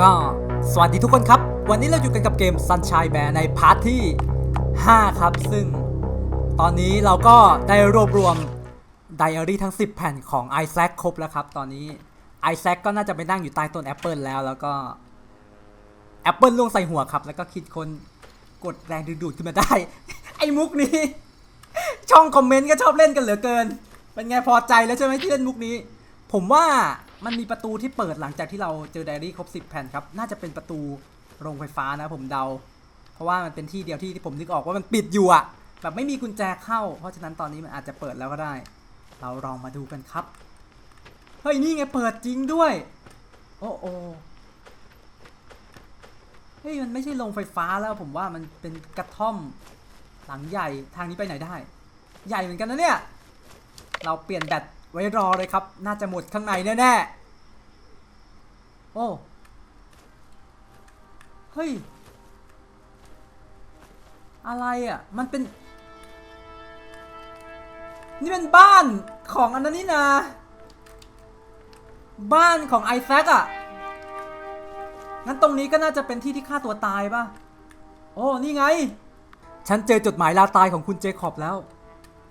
ก็สวัสดีทุกคนครับ วันนี้เราอยู่กันกับเกม Sunshine Bear ในพาร์ทที่ 5 ครับ ซึ่งตอนนี้เราก็ได้รวบรวมไดอารี่ทั้ง 10 แผ่นของไอแซคครบแล้วครับ ตอนนี้ไอแซคก็น่าจะไปนั่งอยู่ใต้ต้นแอปเปิลแล้วแล้วก็แอปเปิลล่วงใส่หัวครับ แล้วก็คิดคนกดแรงดึงดูดขึ้นมาได้ ไอ้มุกนี้ ช่องคอมเมนต์ก็ชอบเล่นกันเหลือเกิน เป็นไงพอใจแล้วใช่ไหมที่เล่นมุกนี้ ผมว่า มันมีประตูที่เปิดหลังจากที่เราเจอไดอารี่ครบ 10 แผ่นครับ น่าจะเป็นประตูโรงไฟฟ้านะผมเดา เพราะว่ามันเป็นที่เดียวที่ที่ผมนึกออกว่ามันปิดอยู่อะแบบไม่มีกุญแจเข้า เพราะฉะนั้นตอนนี้มันอาจจะเปิดแล้วก็ได้ เราลองมาดูกันครับ เฮ้ยนี่ไงเปิดจริงด้วย โอ้โอเฮ้ยมันไม่ใช่โรงไฟฟ้าแล้วผมว่ามันเป็นกระท่อมหลังใหญ่ทางนี้ไปไหนได้ ใหญ่เหมือนกันนะเนี่ย เราเปลี่ยนแบต ไว้รอเลยครับ น่าจะหมดข้างในแน่ๆ โอ้ เฮ้ย อะไรอะ มันเป็น นี่เป็นบ้านของอันนั้นนี่นาบ้านของไอแซคอะ งั้นตรงนี้ก็น่าจะเป็นที่ที่ฆ่าตัวตายป่ะ โอ้ นี่ไง ฉันเจอจดหมายลาตายของคุณเจคอบแล้ว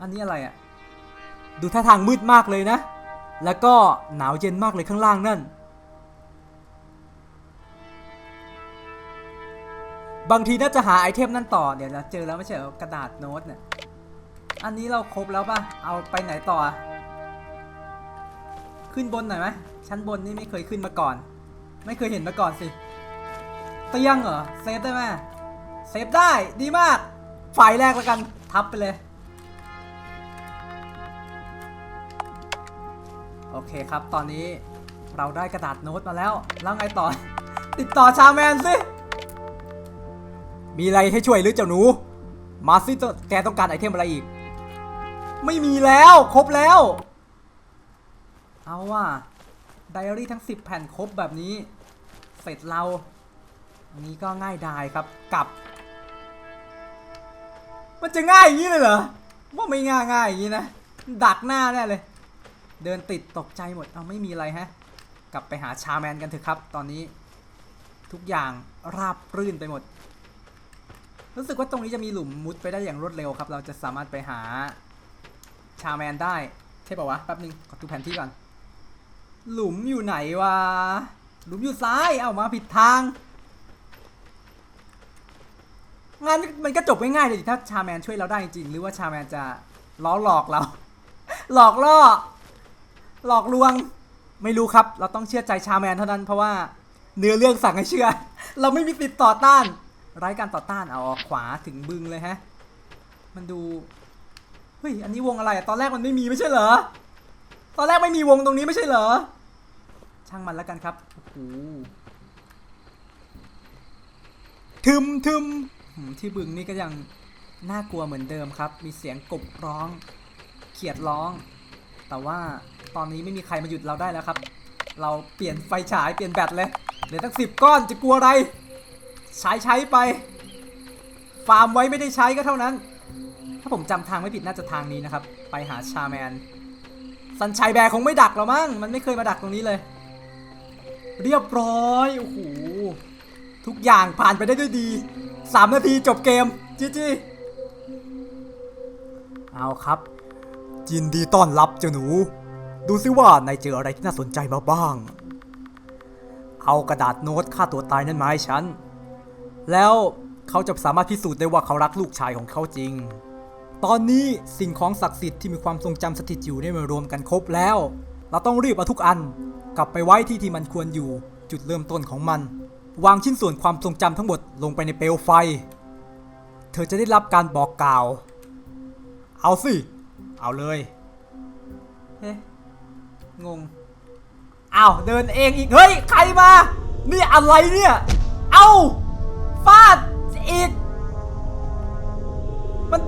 อันนี้อะไรอะ ดูท่าทางมืดมากเลยนะ แล้วก็หนาวเย็นมากเลยข้างล่างนั่น บางทีน่าจะหาไอเทมนั่นต่อ เดี๋ยวเราเจอแล้วไม่ใช่กระดาษโน้ตเนี่ย อันนี้เราครบแล้วป่ะ เอาไปไหนต่อ ขึ้นบนหน่อยไหมชั้นบนนี่ไม่เคยขึ้นมาก่อน ไม่เคยเห็นมาก่อนสิ เตียงเหรอ เซฟได้ไหมเซฟได้ ดีมากไฟแรกแล้วกัน ทับไปเลย อเคครับ ตอนนี้เราได้กระดาษโน้ตมาแล้ว แล้วไงต่อ ติดต่อชาแมนสิ มีอะไรให้ช่วยหรือเจ้าหนู มาสิแกต้องการไอเทมอะไรอีก ไม่มีแล้ว ครบแล้ว เอาว่ะไดอารี่ทั้ง 10 แผ่นครบแบบนี้ เสร็จเรา อันนี้ก็ง่ายดายครับ กลับ มันจะง่ายอย่างนี้เลยเหรอ ว่าไม่ง่ายง่ายอย่างนี้นะ ดักหน้าแน่เลย เดินติดตกใจหมด เอาไม่มีอะไรฮะ กลับไปหาชาแมนกันเถอะครับ ตอนนี้ทุกอย่างราบรื่นไปหมด รู้สึกว่าตรงนี้จะมีหลุมมุดไปได้อย่างรวดเร็วครับ เราจะสามารถไปหาชาแมนได้ ใช่ป่าวะ แป๊บนึง ขอดูแผนที่ก่อน หลุมอยู่ไหนวะ หลุมอยู่ซ้าย เอามาผิดทาง งานมันก็จบง่ายๆเลยถ้าชาแมนช่วยเราได้จริง หรือว่าชาแมนจะล้อหลอกเรา หลอกล่อ หลอกลวงไม่รู้ครับ เราต้องเชื่อใจชาแมนเท่านั้นเพราะว่าเนื้อเรื่องสั่งให้เชื่อ เราไม่มีสิทธิ์ต่อต้าน ไร้การต่อต้านเอาออกขวาถึงบึงเลยฮะ มันดู เฮ้ย อันนี้วงอะไรอะตอนแรกมันไม่มีไม่ใช่เหรอ ตอนแรกไม่มีวงตรงนี้ไม่ใช่เหรอ ช่างมันแล้วกันครับ โอ้โห ทึมทึมหืมที่บึงนี่ก็ยังน่ากลัวเหมือนเดิมครับ มีเสียงกบร้อง เขียดร้อง แต่ว่า ตอนนี้ไม่มีใครมาหยุดเราได้แล้วครับ เราเปลี่ยนไฟฉายเปลี่ยนแบตเลยเหลือตั้งสิบก้อนจะกลัวอะไรใช้ใช้ไป ฟาร์มไว้ไม่ได้ใช้ก็เท่านั้น ถ้าผมจำทางไม่ผิดน่าจะทางนี้นะครับ ไปหาชาแมน สันชัยแบร์คงไม่ดักหรอมั้งมันไม่เคยมาดักตรงนี้เลย เรียบร้อยโอ้โหทุกอย่างผ่านไปได้ด้วยดี3นาทีจบเกมจีจีเอาครับยินดีต้อนรับเจ้าหนู ดูซิว่านายเจออะไรที่น่าสนใจมาบ้าง เอากระดาษโน้ตฆ่าตัวตายนั่นมาให้ฉัน แล้วเขาจะสามารถพิสูจน์ได้ว่าเขารักลูกชายของเขาจริง ตอนนี้สิ่งของศักดิ์สิทธิ์ที่มีความทรงจำสถิตอยู่ได้มารวมกันครบแล้ว เราต้องรีบเอาทุกอันกลับไปไว้ที่ที่มันควรอยู่จุดเริ่มต้นของมัน วางชิ้นส่วนความทรงจำทั้งหมดลงไปในเปลวไฟ เธอจะได้รับการบอกกล่าว เอาสิ เอาเลยเฮ้ งงอ้าวเดินเองอีก เฮ้ย ใครมา นี่อะไรเนี่ย เอ้าฟาดอีก มัน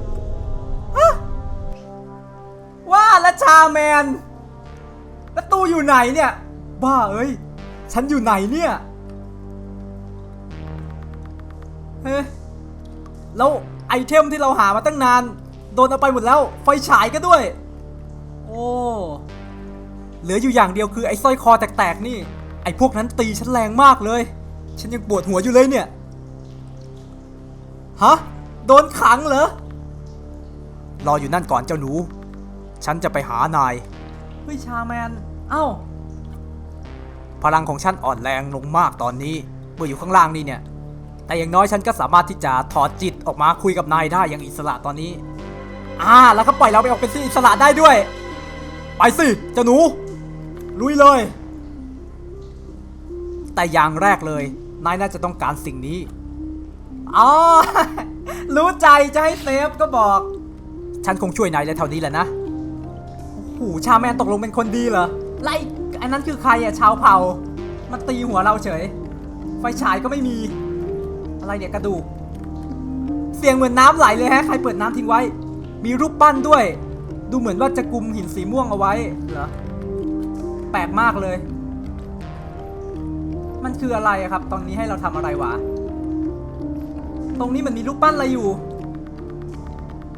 ฮะว่าและชาแมนแล้วตูอยู่ไหนเนี่ย บ้าเอ้ย ฉันอยู่ไหนเนี่ยเฮ้ยแล้วไอเทมที่เราหามาตั้งนาน โดนเอาไปหมดแล้ว ไฟฉายก็ด้วย โอ้ เหลืออยู่อย่างเดียวคือไอ้สร้อยคอแตกๆนี่ ไอ้พวกนั้นตีฉันแรงมากเลย ฉันยังปวดหัวอยู่เลยเนี่ย ฮะ โดนขังเหรอ รออยู่นั่นก่อนเจ้าหนู ฉันจะไปหานาย เฮ้ยชาแมน เอ้า พลังของฉันอ่อนแรงลงมากตอนนี้ เมื่ออยู่ข้างล่างนี่เนี่ย แต่อย่างน้อยฉันก็สามารถที่จะถอดจิตออกมาคุยกับนายได้อย่างอิสระตอนนี้ อ่า แล้วก็ปล่อยเราไปออกเป็นอิสระได้ด้วย ไปสิเจ้าหนู ลุยเลย แต่อย่างแรกเลย นายน่าจะต้องการสิ่งนี้ อ๋อ รู้ใจจะให้เซฟก็บอก ฉันคงช่วยนายได้เท่านี้แหละนะโอ้โหชาแมนตกลงเป็นคนดีเหรอ ไล่อันนั้นคือใครอะชาวเผ่า มาตีหัวเราเฉย ไฟฉายก็ไม่มี อะไรเนี่ยกระดูก เสียงเหมือนน้ำไหลเลยฮะ ใครเปิดน้ำทิ้งไว้ มีรูปปั้นด้วย ดูเหมือนว่าจะกลุมหินสีม่วงเอาไว้เหรอ แปลกมากเลย มันคืออะไรครับ ตอนนี้ให้เราทำอะไรวะ ตรงนี้มันมีรูปปั้นอะไรอยู่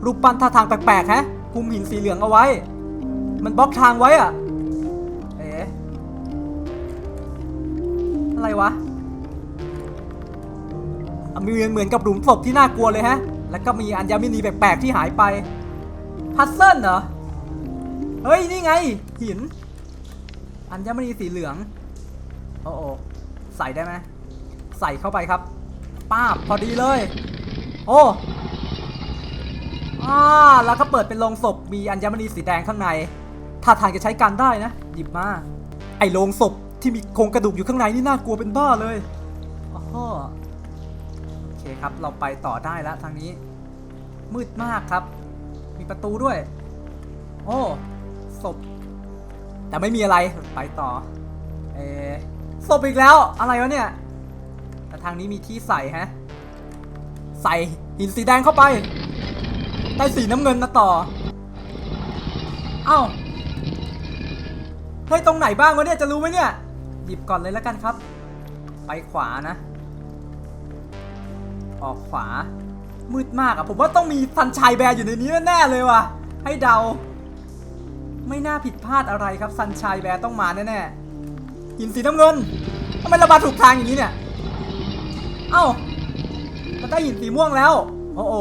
รูปปั้นท่าทางแปลกๆฮะกลุมหินสีเหลืองเอาไว้ มันบล็อกทางไว้อะเอ๊ะอะไรวะอะมีเหมือนกับหลุมศพที่น่ากลัวเลยฮะ แล้วก็มีอัญมณีแปลกๆที่หายไป พัซเซิลเหรอ เฮ้ย นี่ไง หิน อัญมณีสีเหลือง โอ้โอใส่ได้ไหม ใส่เข้าไปครับ ป้าบพอดีเลย โอ้อ่าแล้วก็เปิดเป็นโลงศพ มีอัญมณีสีแดงข้างใน ถ้าทางจะใช้การได้นะ หยิบมา ไอโลงศพที่มีโครงกระดูกอยู่ข้างในนี่น่ากลัวเป็นบ้าเลยโอ้โหโอเคครับ เราไปต่อได้แล้วทางนี้ มืดมากครับ มีประตูด้วย โอ้ ศพ แต่ไม่มีอะไรไปต่อ เอศพอีกแล้ว อะไรวะเนี่ย แต่ทางนี้มีที่ใส่ฮะ ใส่หินสีแดงเข้าไปได้สีน้ำเงินมาต่อ เอ้า เฮ้ย ตรงไหนบ้างวะเนี่ย จะรู้ไหมเนี่ย หยิบก่อนเลยแล้วกันครับ ไปขวานะ ออกขวา มืดมากอะผมว่าต้องมีซันชัยแบร์อยู่ในนี้แน่เลยว่ะ ให้เดา ไม่น่าผิดพลาดอะไรครับซันชัยแบร์ต้องมาแน่ๆหินสีน้ำเงินทำไมรามาดถูกทางอย่างนี้เนี่ย เอ้ามันได้หินสีม่วงแล้ว โอ้โอ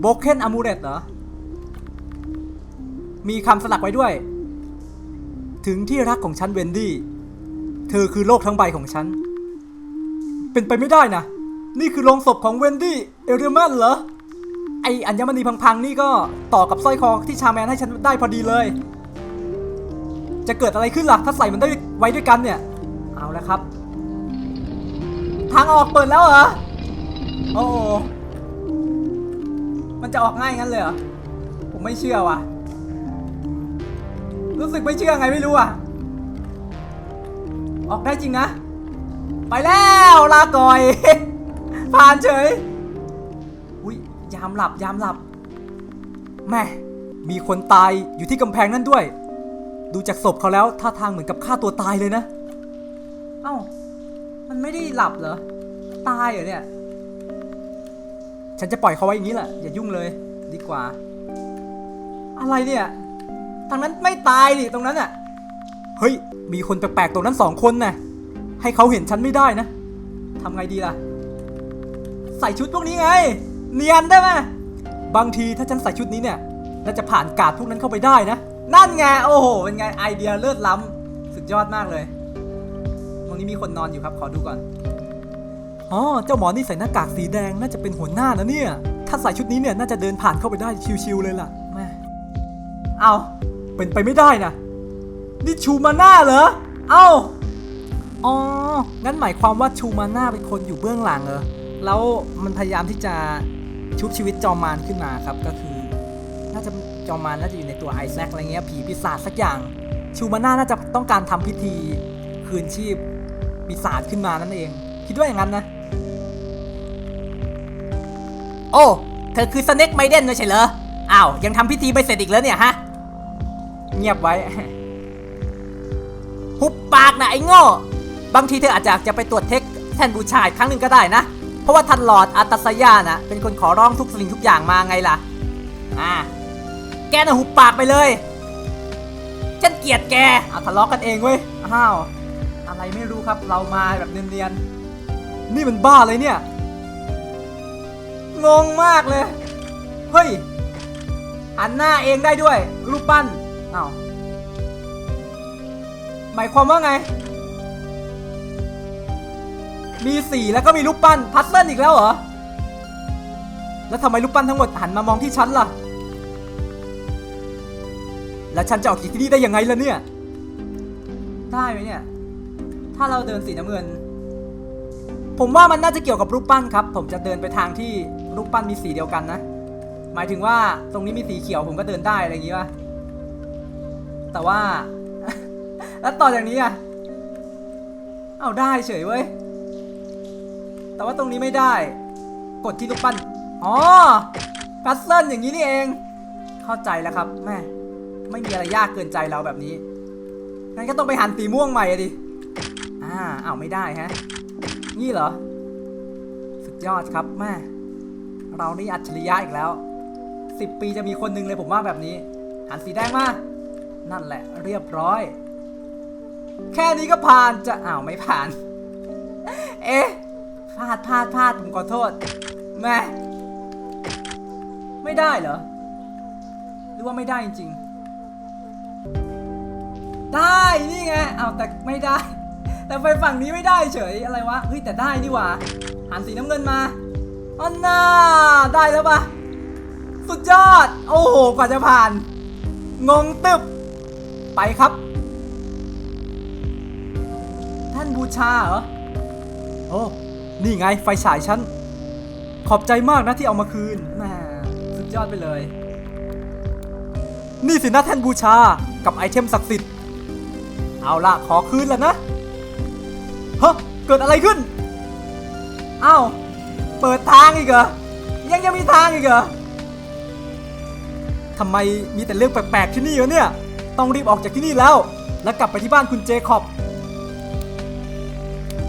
โบเคนอะมูเรตเหรอ มีคำสลักไว้ด้วย ถึงที่รักของฉันเวนดี้ เธอคือโลกทั้งใบของฉัน เป็นไปไม่ได้นะ นี่คือโลงศพของเวนดี้ เอเรมันเหรอ ไออัญมณีพังๆนี่ก็ต่อกับสร้อยคอที่ชาแมนให้ฉันได้พอดีเลย จะเกิดอะไรขึ้นล่ะถ้าใส่มันได้ไว้ด้วยกันเนี่ย เอาแล้วครับ ทางออกเปิดแล้วเหรอ โอ้โมันจะออกง่ายงั้นเลยเหรอ ผมไม่เชื่อว่ะ รู้สึกไม่เชื่อไงไม่รู้อะ ออกได้จริงนะ ไปแล้วลาก่อย ผ่านเฉย ยามหลับยามหลับแม่มีคนตายอยู่ที่กำแพงนั่นด้วย ดูจากศพเขาแล้วท่าทางเหมือนกับฆ่าตัวตายเลยนะ เอ้า มันไม่ได้หลับเหรอ ตายเหรอเนี่ย ฉันจะปล่อยเขาไว้อย่างนี้แหละ อย่ายุ่งเลย ดีกว่า อะไรเนี่ยทางนั้นไม่ตายดิตรงนั้นอะ เฮ้ย มีคนแปลกๆตรงนั้นสองคนน่ะ ให้เขาเห็นฉันไม่ได้นะทำไงดีล่ะ ใส่ชุดพวกนี้ไง เนียนได้ไหมบางทีถ้าฉันใส่ชุดนี้เนี่ยน่าจะผ่านกาดพวกนั้นเข้าไปได้นะ นั่นไงโอ้โหเป็นไงไอเดียเลิศล้ำสุดยอดมากเลยตรงนี้มีคนนอนอยู่ครับขอดูก่อนอ๋อเจ้าหมอนี่ใส่หน้ากากสีแดงน่าจะเป็นหัวหน้านะเนี่ย ถ้าใส่ชุดนี้เนี่ยน่าจะเดินผ่านเข้าไปได้ชิวๆเลยล่ะแม่เอาเป็นไปไม่ได้นะนี่ชูมาน่าเหรอเอ้าอ๋องั้นหมายความว่าชูมาน่าเป็นคนอยู่เบื้องหลังเหรอแล้วมันพยายามที่จะ ชุบชีวิตจอมมารขึ้นมาครับก็คือ น่าจะจอมมารน่าจะอยู่ในตัวไอแซคอะไรเงี้ยผีปีศาจสักอย่าง ชูมาน่าน่าจะต้องการทำพิธีคืนชีพปีศาจขึ้นมานั่นเอง คิดว่าอย่างนั้นนะ โอ้เธอคือสเน็กไมเดนไม่ใช่เหรออ้าวยังทำพิธีไม่เสร็จอีกแล้วเนี่ยฮะเงียบไว้ หุบปากนะไอ้โง่บางทีเธออาจจะจะไปตรวจเทคแทนบูชาอีกครั้งหนึ่งก็ได้นะ เพราะว่าท่านหลอดอาตาสยานะเป็นคนขอร้องทุกสิ่งทุกอย่างมาไงล่ะ อ่า แกน่ะหุบปากไปเลย ฉันเกลียดแกเอาทะเลาะกันเองเว้ย อ้าวอะอะไรไม่รู้ครับ เรามาแบบเนียนๆ นี่มันบ้าเลยเนี่ย งงมากเลย เฮ้ย หันหน้าเองได้ด้วย รูปปั้นอ้าวหมายความว่าไง มีสีแล้วก็มีรูปปั้นพัซเซิลอีกแล้วเหรอ แล้วทำไมรูปปั้นทั้งหมดหันมามองที่ฉันล่ะ แล้วฉันจะออกจากที่นี่ได้ยังไงล่ะเนี่ย ได้ไหมเนี่ย ถ้าเราเดินสีน้ำเงิน ผมว่ามันน่าจะเกี่ยวกับรูปปั้นครับ ผมจะเดินไปทางที่รูปปั้นมีสีเดียวกันนะ หมายถึงว่าตรงนี้มีสีเขียวผมก็เดินได้อะไรอย่างงี้ป่ะ แต่ว่า แล้วต่อจากนี้อะ เอาได้เฉยเว้ย แต่ว่าตรงนี้ไม่ได้ กดที่รูปปั้น อ๋อพัซเซิลอย่างนี้นี่เอง เข้าใจแล้วครับแม่ไม่มีอะไรยากเกินใจเราแบบนี้ งั้นก็ต้องไปหันสีม่วงใหม่อะดิ อ่าอ้าวไม่ได้ฮะ นี่เหรอ สุดยอดครับแม่เรานี่อัจฉริยะอีกแล้วสิบปีจะมีคนหนึ่งเลยผมว่าแบบนี้ หันสีแดงมา นั่นแหละ เรียบร้อย แค่นี้ก็ผ่านจะอ้าวไม่ผ่าน เอ๊ะ พลาดพลาดพลาดผมขอโทษแม่ไม่ได้เหรอ หรือว่าไม่ได้จริงๆ ได้นี่ไงเอาแต่ไม่ได้ แต่ไปฝั่งนี้ไม่ได้เฉยอะไรวะเฮ้ยแต่ได้นี่หว่าหันสีน้ำเงินมาอันน่าได้แล้วปะสุดยอด โอ้โห กว่าจะผ่าน งงตึบ ไปครับ ท่านบูชาเหรอ โอ้ นี่ไงไฟฉายฉัน ขอบใจมากนะที่เอามาคืนแหม่สุดยอดไปเลย นี่สินะแท่นบูชากับไอเทมศักดิ์สิทธิ์ เอาล่ะ ขอคืนแล้วนะฮะเกิดอะไรขึ้น อ้าว เปิดทางอีกเหรอ ยังยังมีทางอีกเหรอทำไมมีแต่เรื่องแปลกๆที่นี่วะเนี่ย ต้องรีบออกจากที่นี่แล้ว แล้วกลับไปที่บ้านคุณเจคอบ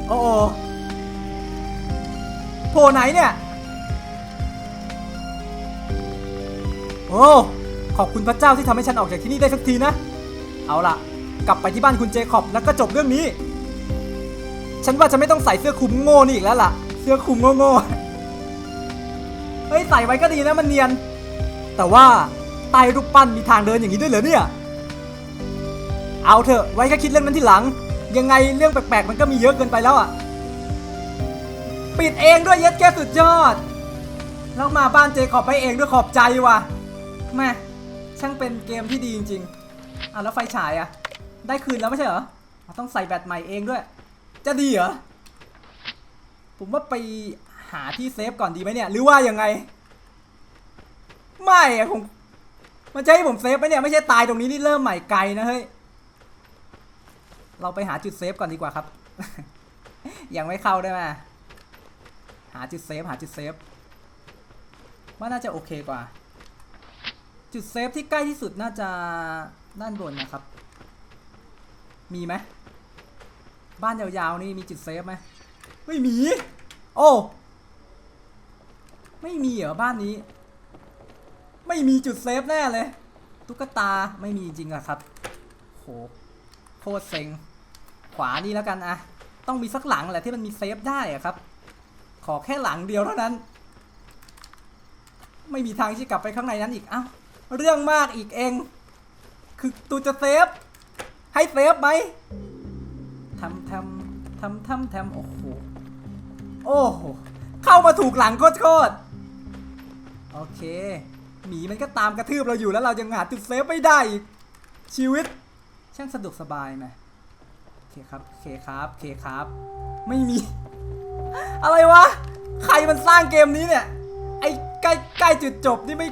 โอ้โอ ผล่ไหนเนี่ย โอ้ ขอบคุณพระเจ้าที่ทำให้ฉันออกจากที่นี่ได้สักทีนะ เอาล่ะ กลับไปที่บ้านคุณเจคอบแล้วก็จบเรื่องนี้ ฉันว่าจะไม่ต้องใส่เสื้อคลุมโง่นี่อีกแล้วล่ะ เสื้อคลุมโง่ๆ เฮ้ย ใส่ไว้ก็ดีนะมันเนียน แต่ว่าใต้รูปปั้นมีทางเดินอย่างนี้ด้วยเหรอเนี่ย เอาเถอะไว้แค่คิดเรื่องนั้นที่หลัง ยังไงเรื่องแปลกๆมันก็มีเยอะเกินไปแล้วอะ ปิดเองด้วยเย็ดแกสุดยอด แล้วมาบ้านเจขอบไปเองด้วยขอบใจว่ะแม่ช่างเป็นเกมที่ดีจริงๆอะแล้วไฟฉายอะ ได้คืนแล้วไม่ใช่เหรอ ต้องใส่แบตใหม่เองด้วย จะดีเหรอ ผมว่าไปหาที่เซฟก่อนดีไหมเนี่ย หรือว่ายังไง ไม่อะผมมันจะให้ผมเซฟไหมเนี่ย ไม่ใช่ตายตรงนี้นี่เริ่มใหม่ไกลนะเฮ้ย เราไปหาจุดเซฟก่อนดีกว่าครับ ยังไม่เข้าได้ไหม หาจุดเซฟหาจุดเซฟว่าน่าจะโอเคกว่า จุดเซฟที่ใกล้ที่สุดน่าจะด้านบนนะครับ มีไหมบ้านยาวๆนี่มีจุดเซฟไหมไม่มี โอ้ไม่มีเหรอบ้านนี้ ไม่มีจุดเซฟแน่เลยตุ๊กตาไม่มีจริงอะครับโหโคตรเซ็งขวานี่แล้วกันอะต้องมีสักหลังแหละที่มันมีเซฟได้อะครับ ขอแค่หลังเดียวเท่านั้น ไม่มีทางที่กลับไปข้างในนั้นอีกเอ้าเรื่องมากอีกเอง คือตูจะเซฟ ให้เซฟไหมทำทำทำทำทำโอ้โห โอ้โห เข้ามาถูกหลังโคตรโอเค หมีมันก็ตามกระทืบเราอยู่แล้วเรายังหาจุดเซฟไม่ได้อีก ชีวิต ช่างสะดวกสบายไหมโอเคครับโอเคครับโอเคครับ ไม่มี อะไรวะ ใครมันสร้างเกมนี้เนี่ย ไอ้ใกล้ใกล้จุดจบนี่ไม่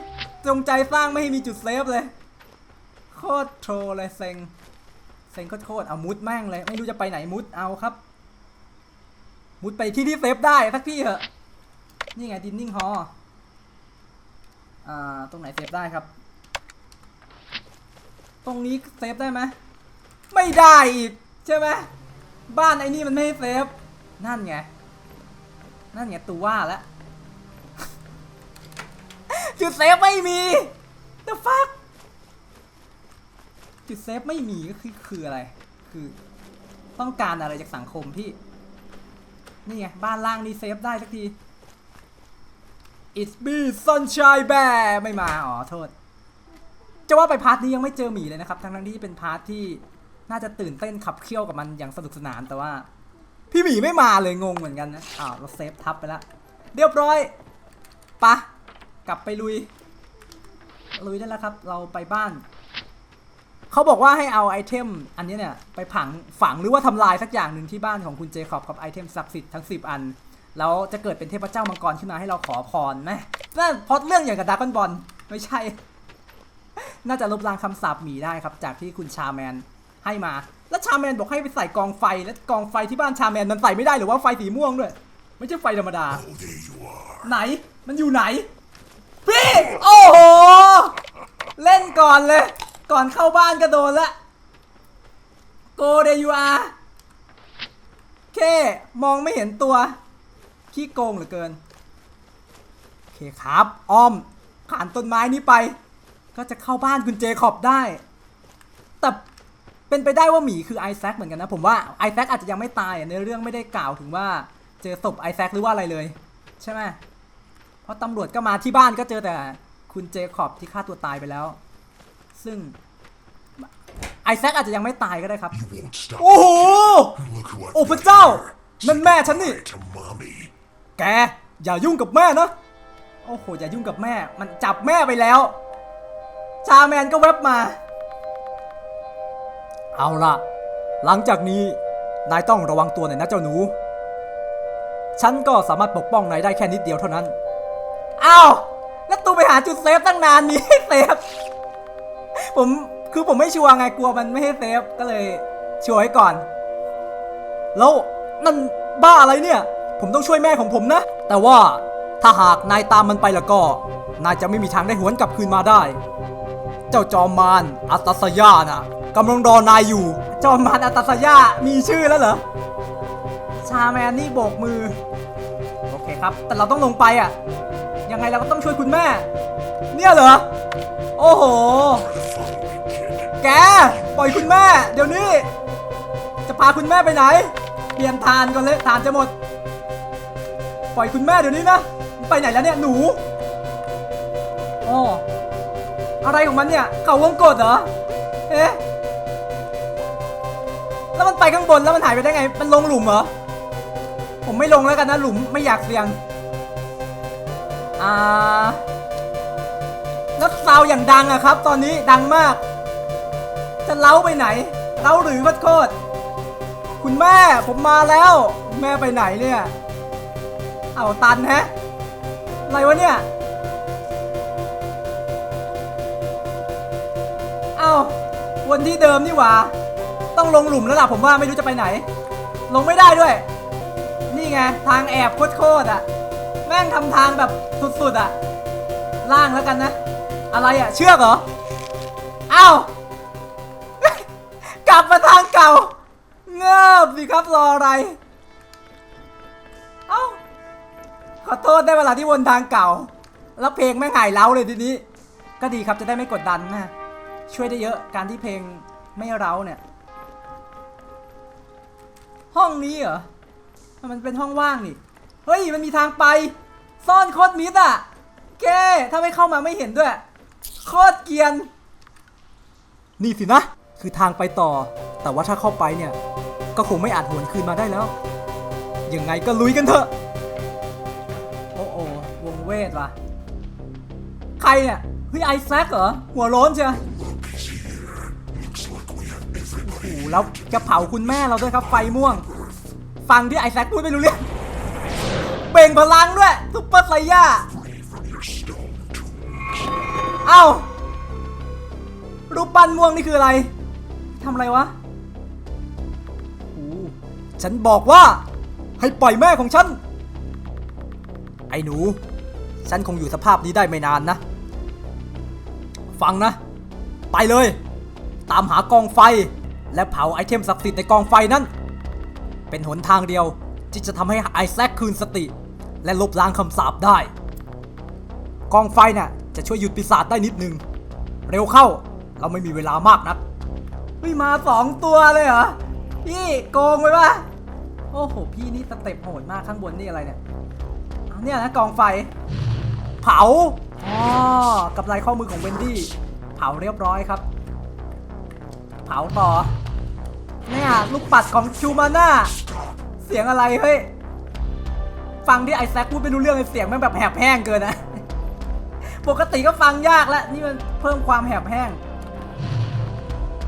จงใจสร้างไม่ให้มีจุดเซฟเลย โคตรโทรเลยเซ็ง เซ็งโคตรเอามุดแม่งเลย ไม่รู้จะไปไหนมุดเอาครับ มุดไปที่ที่เซฟได้สักที่เถอะ นี่ไงดินนิ่งฮออ่า ตรงไหนเซฟได้ครับ ตรงนี้เซฟได้ไหมไม่ได้อีก ใช่ไหมบ้านไอ้นี่มันไม่ให้เซฟ นั่นไง นั่นไงตัวว่าแล้วจุดเซฟไม่มี the fuck จุดเซฟไม่มีก็คือคืออะไร คือต้องการอะไรจากสังคมพี่ นี่ไงบ้านล่างนี่เซฟได้สักที It's me sunshine bear ไม่มา อ๋อ โทษ จะว่าไปพาร์ทนี้ยังไม่เจอหมีเลยนะครับ ทั้งทั้งที่เป็นพาร์ทที่น่าจะตื่นเต้นขับเคี่ยวกับมันอย่างสนุกสนานแต่ว่า พี่หมีไม่มาเลยงงเหมือนกันนะอ้าวเราเซฟทับไปแล้วเรียบร้อยปะกลับไปลุย ลุยได้แล้วครับ เราไปบ้าน เขาบอกว่าให้เอาไอเทม อันนี้เนี่ย ไปผังฝังหรือว่าทำลายสักอย่างหนึ่งที่บ้านของคุณเจคอบกับไอเทมศักดิ์สิทธิ์ทั้ง 10 อัน แล้วจะเกิดเป็นเทพเจ้ามังกรขึ้นมาให้เราขอพรนะนั่นพราะเรื่องอย่างกับดากอนบอลไม่ใช่ น่าจะลบล้างคำสาปหมีได้ครับ จากที่คุณชาแมนให้มา แล้วชาแมนบอกให้ไปใส่กองไฟ และกองไฟที่บ้านชาแมนมันใส่ไม่ได้หรือว่าไฟสีม่วงด้วย ไม่ใช่ไฟธรรมดา Oh, there you are. ไหน มันอยู่ไหน พี่ โอ้โห เล่นก่อนเลย ก่อนเข้าบ้านก็โดนละโกเดยูอาเคมองไม่เห็นตัว ขี้โกงเหลือเกิน โอเคครับ อ้อมผ่านต้นไม้นี้ไป ก็จะเข้าบ้านคุณเจคอบได้ แต่ เป็นไปได้ว่าหมีคือไอแซคเหมือนกันนะผมว่าไอแซคอาจจะยังไม่ตายอะในเรื่องไม่ได้กล่าวถึงว่าเจอศพไอแซคหรือว่าอะไรเลย ใช่ไหมเพราะตำรวจก็มาที่บ้านก็เจอแต่คุณเจคอบที่ฆ่าตัวตายไปแล้ว ซึ่งไอแซคอาจจะยังไม่ตายก็ได้ครับ You won't stop. โอ้โห Look who I've โอ้พระ got เจ้า here. นั่นแม่ฉันนี่ To mommy. แก อย่ายุ่งกับแม่นะ โอ้โห อย่ายุ่งกับแม่ มันจับแม่ไปแล้ว ชาแมนก็แวบมา เอาล่ะ หลังจากนี้นายต้องระวังตัวหน่อยนะเจ้าหนู ฉันก็สามารถปกป้องนายได้แค่นิดเดียวเท่านั้น อ้าว แล้วตูไปหาจุดเซฟตั้งนานมีให้เซฟ ผมคือผมไม่ชัวร์ไงกลัวมันไม่ให้เซฟก็เลยชัวร์ไว้ก่อน แล้วนั่นบ้าอะไรเนี่ย ผมต้องช่วยแม่ของผมนะ แต่ว่าถ้าหากนายตามมันไปแล้วก็ นายจะไม่มีทางได้หวนกลับคืนมาได้ เจ้าจอมมารอัตสยาน่ะ กำลังรอนายอยู่ จอมมารอัตสยามีชื่อแล้วเหรอ ชาแมนนี่โบกมือ โอเคครับ แต่เราต้องลงไปอะ ยังไงเราก็ต้องช่วยคุณแม่ เนี่ยเหรอ โอ้โห แก ปล่อยคุณแม่ เดี๋ยวนี้ จะพาคุณแม่ไปไหน เปลี่ยนทานก่อนเลยทานจะหมด ปล่อยคุณแม่เดี๋ยวนี้นะ ไปไหนแล้วเนี่ยหนูอ๋ออะไรของมันเนี่ย เขาวงกดเหรอ เอ๊ะ แล้วมันไปข้างบนแล้วมันหายไปได้ไง มันลงหลุมเหรอ ผมไม่ลงแล้วกันนะหลุมไม่อยากเสี่ยง อ่าแล้วซาวอย่างดังอะครับ ตอนนี้ดังมาก จะเล้าไปไหน เล้าหรือวัดโคตรคุณแม่ผมมาแล้ว แม่ไปไหนเนี่ย เอาตันแฮะ อะไรวะเนี่ย เอาวนที่เดิมนี่หว่า ต้องลงหลุมแล้วล่ะผมว่าไม่รู้จะไปไหน ลงไม่ได้ด้วย นี่ไงทางแอบโคตรอะ แม่งทำทางแบบสุดๆอะ ล่างแล้วกันนะ อะไรอะ เชือกเหรออ้าวกลับมาทางเก่า เงือบสิครับรออะไร เอ้าขอโทษได้เวลาที่วนทางเก่า แล้วเพลงไม่หายเล้าเลยทีนี้ ก็ดีครับจะได้ไม่กดดันนะ ช่วยได้เยอะการที่เพลงไม่เร้าเนี่ย ห้องนี้เหรอ มันเป็นห้องว่างนี่ เฮ้ย มันมีทางไป ซ่อนโคตรมิดอะแกถ้าไม่เข้ามาไม่เห็นด้วย โคตรเกียน นี่สินะ คือทางไปต่อ แต่ว่าถ้าเข้าไปเนี่ย ก็คงไม่อาจหวนคืนมาได้แล้ว ยังไงก็ลุยกันเถอะ โอ้โอวงเวทว่ะ ใครเนี่ยเฮ้ยไอแซคเหรอ หัวโล้นเชียว จะเผาคุณแม่เราด้วยครับ ไฟม่วง ฟังที่ไอแซคพูดไม่รู้เรื่องเบ่งพลังด้วยซุปเปอร์ไซย่าเอ้ารูปปั้นม่วงนี่คืออะไรทำอะไรวะฉันบอกว่า ให้ปล่อยแม่ของฉัน ไอ้หนู ฉันคงอยู่สภาพนี้ได้ไม่นานนะ ฟังนะ ไปเลย ตามหากองไฟ และเผาไอเทมศักดิ์สิทธิ์ในกองไฟนั้น เป็นหนทางเดียวที่จะทำให้ไอแซคคืนสติ และลบล้างคำสาปได้ กองไฟน่ะจะช่วยหยุดปีศาจได้นิดนึง เร็วเข้าเราไม่มีเวลามากนักเฮ้ยมาสองตัวเลยเหรอ พี่โกงไปปะโอ้โห พี่นี่สเต็ปโหดมากข้างบนนี่อะไรเนี่ยอ้าเนี่ยนะกองไฟ เผาอ๋อกับลายข้อมือของเวนดี้ เผาเรียบร้อยครับ เผาต่อ เนี่ยลูกปัดของชูมาน่าเสียงอะไรเฮ้ย ฟังที่ไอแซคพูดไม่รู้เรื่องเลยเสียงมันแบบแหบแห้งเกินนะ ปกติก็ฟังยากแล้วนี่มันเพิ่มความแหบแห้ง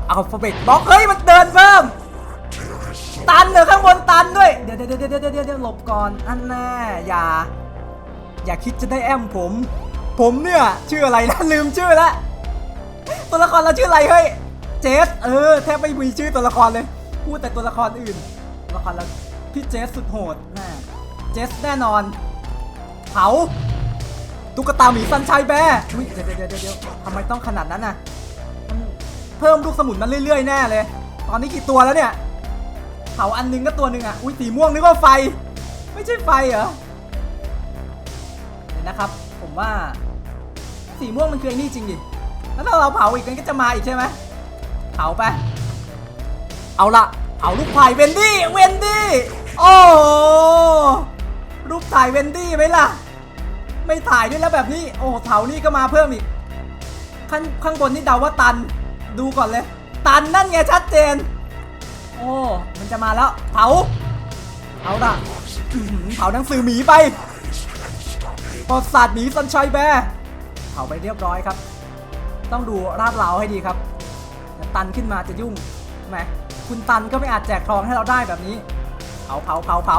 เอาฟเบกบล็อกเฮ้ยมันเดินเพิ่ม ตันเหรอข้างบนตันด้วย เดี๋ยวเดี๋ยวเดี๋ยวเดี๋ยวเดี๋ยวเดี๋ยวหลบก่อนอันแน่อย่า อย่าคิดจะได้แอมผม ผมเนี่ย ชื่ออะไรนะลืมชื่อแล้วตัวละครเราชื่ออะไรเฮ้ย จสเออแทบไม่มีชื่อตัวละครเลย พูดแต่ตัวละครอื่นตัวละครเราพี่เจสสุดโหดแน่เจสแน่นอน เผาตุ๊กตาหมีซันชัยแบ้เดี๋ยวเดี๋ยวเดี๋ยวเดี๋ยวทำไมต้องขนาดนั้นน่ะเพิ่มลูกสมุนมันเรื่อยๆแน่เลย ตอนนี้กี่ตัวแล้วเนี่ยเผาอันหนึงก็ตัวหนึ่งอะอุ้ยสีม่วงนึกว่าไฟ ไม่ใช่ไฟเหรอเดี๋ยวนะครับ ผมว่าสีม่วงมันคือไอ้นี่จริงดิแล้วถ้าเราเผาอีกมันก็จะมาอีกใช่ไหม เผาไป เอาละเผาลูกถ่ายเวนดี้ เวนดี้ โอ้โหรูปถ่ายเวนดี้ไหมล่ะ ไม่ถ่ายด้วยแล้วแบบนี้ โอ้เถานี่ก็มาเพิ่มอีก ข้างข้างบนนี่เดาว่าตัน ดูก่อนเลย ตันนั่นไงชัดเจน โอ้ มันจะมาแล้ว เผา เอาละเผาหนังสือหมีไปปอดศาสตร์หมีสันชัยแบเผาไปเรียบร้อยครับ ต้องดูราดเหลาให้ดีครับ ตันขึ้นมาจะยุ่งแหมคุณตันก็ไม่อาจแจกทองให้เราได้แบบนี้เผาเผาเผาเผา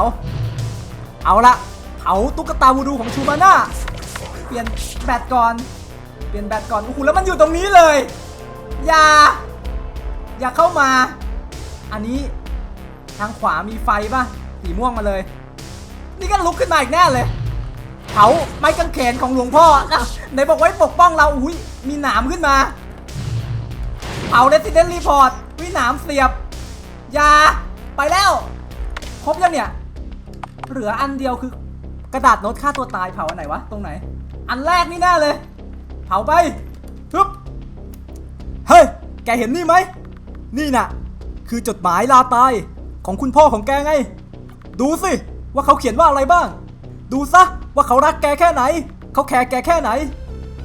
เอาละเผาตุ๊กตาวูดูของชูมาน่าเปลี่ยนแบตก่อน เปลี่ยนแบตก่อนโอ้โหแล้วมันอยู่ตรงนี้เลย อย่า อย่าเข้ามา อันนี้ทางขวามีไฟป่ะสีม่วงมาเลย นี่ก็ลุกขึ้นมาอีกแน่เลยเผาไม้กางเขนของหลวงพ่อนะไหนบอกไว้ปกป้องเราอุ้ยมีหนามขึ้นมา เผา Resident Report วิหนามเสียบ ยา ไปแล้ว ครบยังเนี่ย เหลืออันเดียวคือกระดาษโน้ตฆ่าตัวตายเผาอันไหนวะ ตรงไหน อันแรกนี่แน่เลย เผาไปฮึบเฮ้ย แกเห็นนี่ไหม นี่น่ะ คือจดหมายลาตายของคุณพ่อของแกไง ดูสิ ว่าเขาเขียนว่าอะไรบ้าง ดูซะว่าเขารักแกแค่ไหน เขาแคร์แกแค่ไหน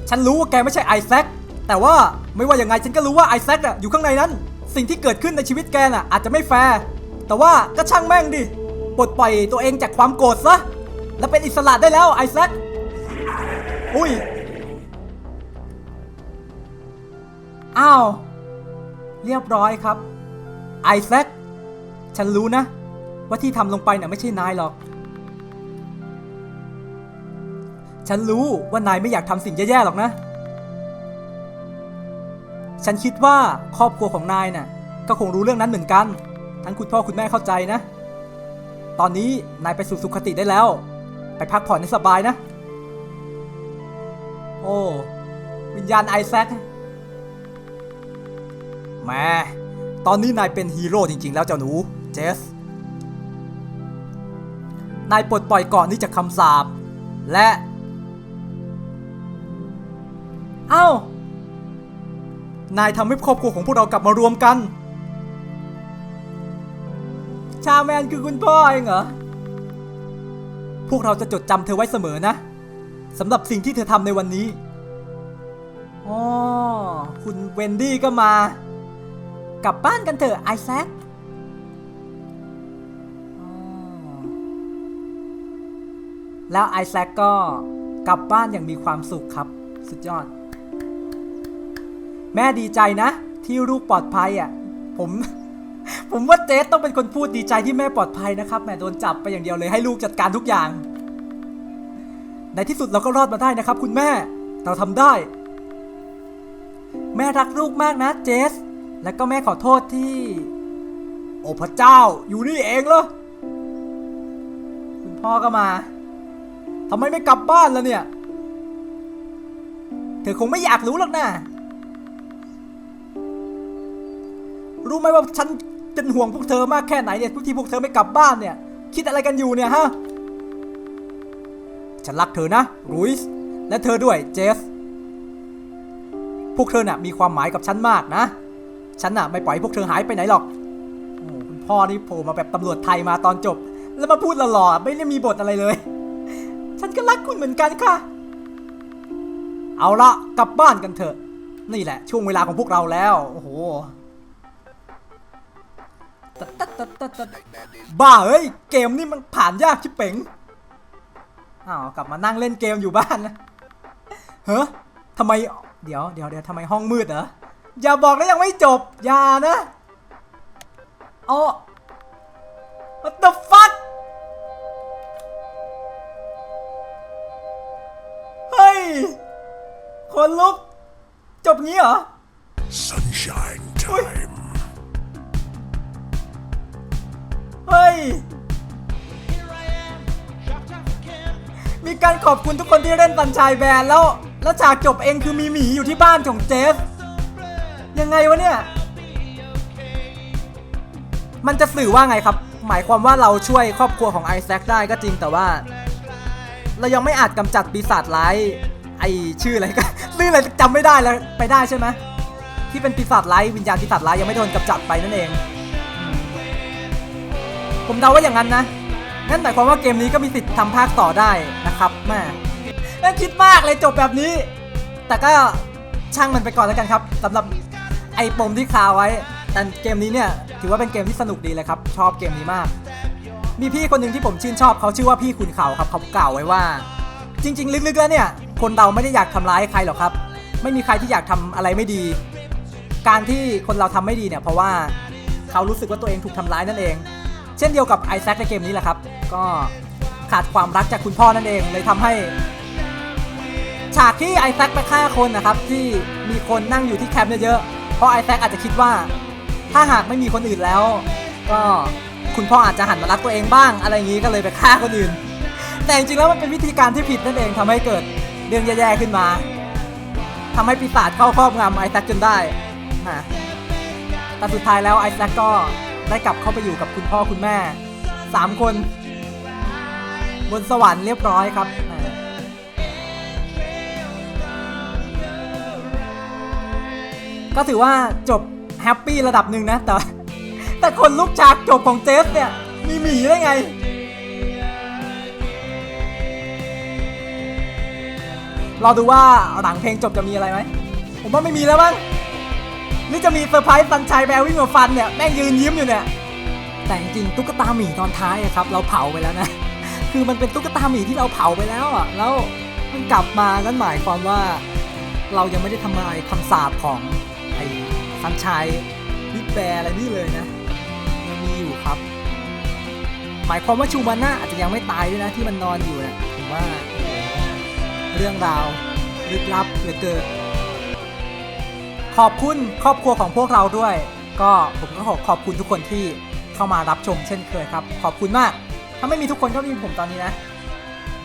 ฉันรู้ว่าแกไม่ใช่ไอแซค แต่ว่าไม่ว่าอย่างไงฉันก็รู้ว่าไอแซคอะอยู่ข้างในนั้น สิ่งที่เกิดขึ้นในชีวิตแกน่ะอาจจะไม่แฟร์แต่ว่าก็ช่างแม่งดิปลดปล่อยตัวเองจากความโกรธซะแล้วเป็นอิสระได้แล้วไอแซคอุ้ยอ้าวเรียบร้อยครับ ไอแซคฉันรู้นะ ว่าที่ทำลงไปน่ะไม่ใช่นายหรอก ฉันรู้ว่านายไม่อยากทำสิ่งแย่ๆหรอกนะ ฉันคิดว่าครอบครัวของนายน่ะก็คงรู้เรื่องนั้นเหมือนกัน ทั้งคุณพ่อคุณแม่เข้าใจนะ ตอนนี้นายไปสู่สุขติได้แล้ว ไปพักผ่อนให้สบายนะ โอ้วิญญาณไอแซคแม่ตอนนี้นายเป็นฮีโร่จริง ๆ แล้วเจ้าหนู เจส นายปลดปล่อยเกาะนี้จากคำสาปและ เอ้า นายทำให้ครอบครัวของพวกเรากลับมารวมกัน ชาแมนคือคุณพ่อเองเหรอ พวกเราจะจดจำเธอไว้เสมอนะสำหรับสิ่งที่เธอทำในวันนี้อ๋อคุณเวนดี้ก็มา กลับบ้านกันเถอะไอแซคแล้วไอแซคก็กลับบ้านอย่างมีความสุขครับ สุดยอด แม่ดีใจนะ ที่ลูกปลอดภัยอะ ผม ผมว่าเจสต้องเป็นคนพูดดีใจที่แม่ปลอดภัยนะครับแม่โดนจับไปอย่างเดียวเลยให้ลูกจัดการทุกอย่าง ในที่สุดเราก็รอดมาได้นะครับ คุณแม่ เราทำได้ แม่รักลูกมากนะเจส และก็แม่ขอโทษที่ โอ้พระเจ้า อยู่นี่เองเหรอคุณพ่อก็มาทำไมไม่กลับบ้านล่ะเนี่ย เธอคงไม่อยากรู้หรอกนะ รู้ไหมว่าฉันเป็นห่วงพวกเธอมากแค่ไหนเนี่ยทุกทีพวกเธอไม่กลับบ้านเนี่ย คิดอะไรกันอยู่เนี่ยฮะ ฉันรักเธอนะ รุยส์ และเธอด้วย เจสพวกเธอน่ะมีความหมายกับฉันมากนะ ฉันน่ะไม่ปล่อยพวกเธอหายไปไหนหรอกโอ้คุณพ่อนี่โผล่มาแบบตำรวจไทยมาตอนจบ แล้วมาพูดหล่อๆ ไม่ได้มีบทอะไรเลย ฉันก็รักคุณเหมือนกันค่ะ เอาละกลับบ้านกันเถอะ นี่แหละ ช่วงเวลาของพวกเราแล้ว โอ้โห ตัดตัดตัดตัดตัดบ้าเอ้ย เกมนี่มันผ่านยากชิบเป๋งอ้าวกลับมานั่งเล่นเกมอยู่บ้านนะเฮ้อทำไมเดี๋ยวเดี๋ยวเดี๋ยวทำไมห้องมืดเหรออย่าบอกนะยังไม่จบ อย่านะอ๋อ what the fuck เฮ้ย คนลุก จบงี้เหรอ Sunshine time. เฮ้ย มีการขอบคุณทุกคนที่เล่นปันชายแบนแล้ว แล้วฉากจบเองคือมีหมีอยู่ที่บ้านของเจฟ ยังไงวะเนี่ย มันจะสื่อว่าไงครับ หมายความว่าเราช่วยครอบครัวของไอแซคได้ก็จริงแต่ว่า เรายังไม่อาจกำจัดปีศาจร้ายไอชื่ออะไรกันชื่ออะไรจำไม่ได้แล้วไปได้ใช่ไหมที่เป็นปีศาจร้ายวิญญาณปีศาจร้ายยังไม่โดนกำจัดไปนั่นเอง ผมเดาว่าอย่างนั้นนะงั้นหมายความว่าเกมนี้ก็มีสิทธิ์ทำภาคต่อได้นะครับแม่แม่คิดมากเลยจบแบบนี้ แต่ก็ช่างมันไปก่อนแล้วกันครับสำหรับไอ้ปมที่คาไว้แต่เกมนี้เนี่ยถือว่าเป็นเกมที่สนุกดีเลยครับ ชอบเกมนี้มาก มีพี่คนหนึ่งที่ผมชื่นชอบเขาชื่อว่าพี่ขุนเขาครับเขากล่าวไว้ว่า จริง ๆ ลึกๆแล้วเนี่ย คนเราไม่ได้อยากทำร้ายใครหรอกครับ ไม่มีใครที่อยากทำอะไรไม่ดี การที่คนเราทำไม่ดีเนี่ยเพราะว่าเขารู้สึกว่าตัวเองถูกทำร้ายนั่นเอง เช่นเดียวกับไอแซคในเกมนี้แหละครับ ก็ขาดความรักจากคุณพ่อนั่นเองเลยทำให้ ฉากที่ไอแซคไปฆ่าคนนะครับ ที่มีคนนั่งอยู่ที่แคมป์เยอะๆเพราะไอแซคอาจจะคิดว่า ถ้าหากไม่มีคนอื่นแล้ว ก็คุณพ่ออาจจะหันมารักตัวเองบ้าง อะไรอย่างนี้ก็เลยไปฆ่าคนอื่น แต่จริงๆแล้วมันเป็นวิธีการที่ผิดนั่นเองทำให้เกิดเรื่องแย่ๆขึ้นมาทำให้ปีศาจเข้าครอบงำไอแซคจนได้นะแต่สุดท้ายแล้วไอแซคก็ ได้กลับเข้าไปอยู่กับคุณพ่อคุณแม่สามคน บนสวรรค์เรียบร้อยครับก็ถือว่าจบแฮปปี้ระดับหนึ่งนะ แต่ แต่คนลูกฉากจบของเจฟเนี่ย มีหมีได้ไง รอดูว่าหลังเพลงจบจะมีอะไรไหม ผมว่าไม่มีแล้วมั้ง หรือจะมีเซอร์ไพรส์สันชัยแบร์วิ่งมาฟันเนี่ยแม่งยืนยิ้มอยู่เนี่ยแต่จริงตุ๊กตาหมีตอนท้ายอะครับ เราเผาไปแล้วนะ คือมันเป็นตุ๊กตาหมีที่เราเผาไปแล้วอะแล้วมันกลับมานั่นหมายความว่า เรายังไม่ได้ทำลายคำสาปของไอ้สันชัยบิ๊กแบร์อะไรนี่เลยนะยังมีอยู่ครับ หมายความว่าชูมาน่าอาจจะยังไม่ตายด้วยนะที่มันนอนอยู่เนี่ยผมว่าเรื่องราวลึกลับเหลือเกิน ขอบคุณครอบครัวของพวกเราด้วย ก็ผมก็ขอขอบคุณทุกคนที่เข้ามารับชมเช่นเคยครับ ขอบคุณมาก ถ้าไม่มีทุกคนก็ไมมีผมตอนนี้นะ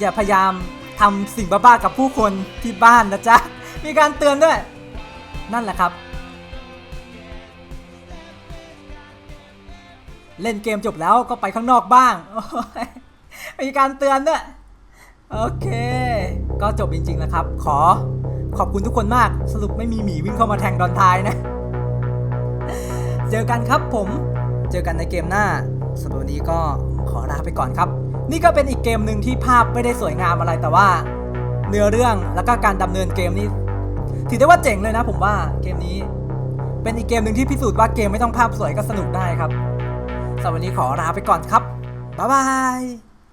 อย่าพยายามทำสิ่งบ้าๆกับผู้คนที่บ้านนะจ๊ะ มีการเตือนด้วย นั่นแหละครับ เล่นเกมจบแล้วก็ไปข้างนอกบ้าง มีการเตือนด้วย โอเค ก็จบจริงๆแล้วครับ ขอขอบคุณทุกคนมาก สรุปไม่มีหมีวิ่งเข้ามาแทงดอนทายนะ เจอกันครับผม เจอกันในเกมหน้าสำหรับวันนี้ก็ขอลาไปก่อนครับ นี่ก็เป็นอีกเกมหนึ่งที่ภาพไม่ได้สวยงามอะไรแต่ว่า เนื้อเรื่องแล้วก็การดำเนินเกมนี้ถือได้ว่าเจ๋งเลยนะ ผมว่าเกมนี้ เป็นอีกเกมหนึ่งที่พิสูจน์ว่าเกมไม่ต้องภาพสวยก็สนุกได้ครับสำหรับวันนี้ขอลาไปก่อนครับบ๊ายบาย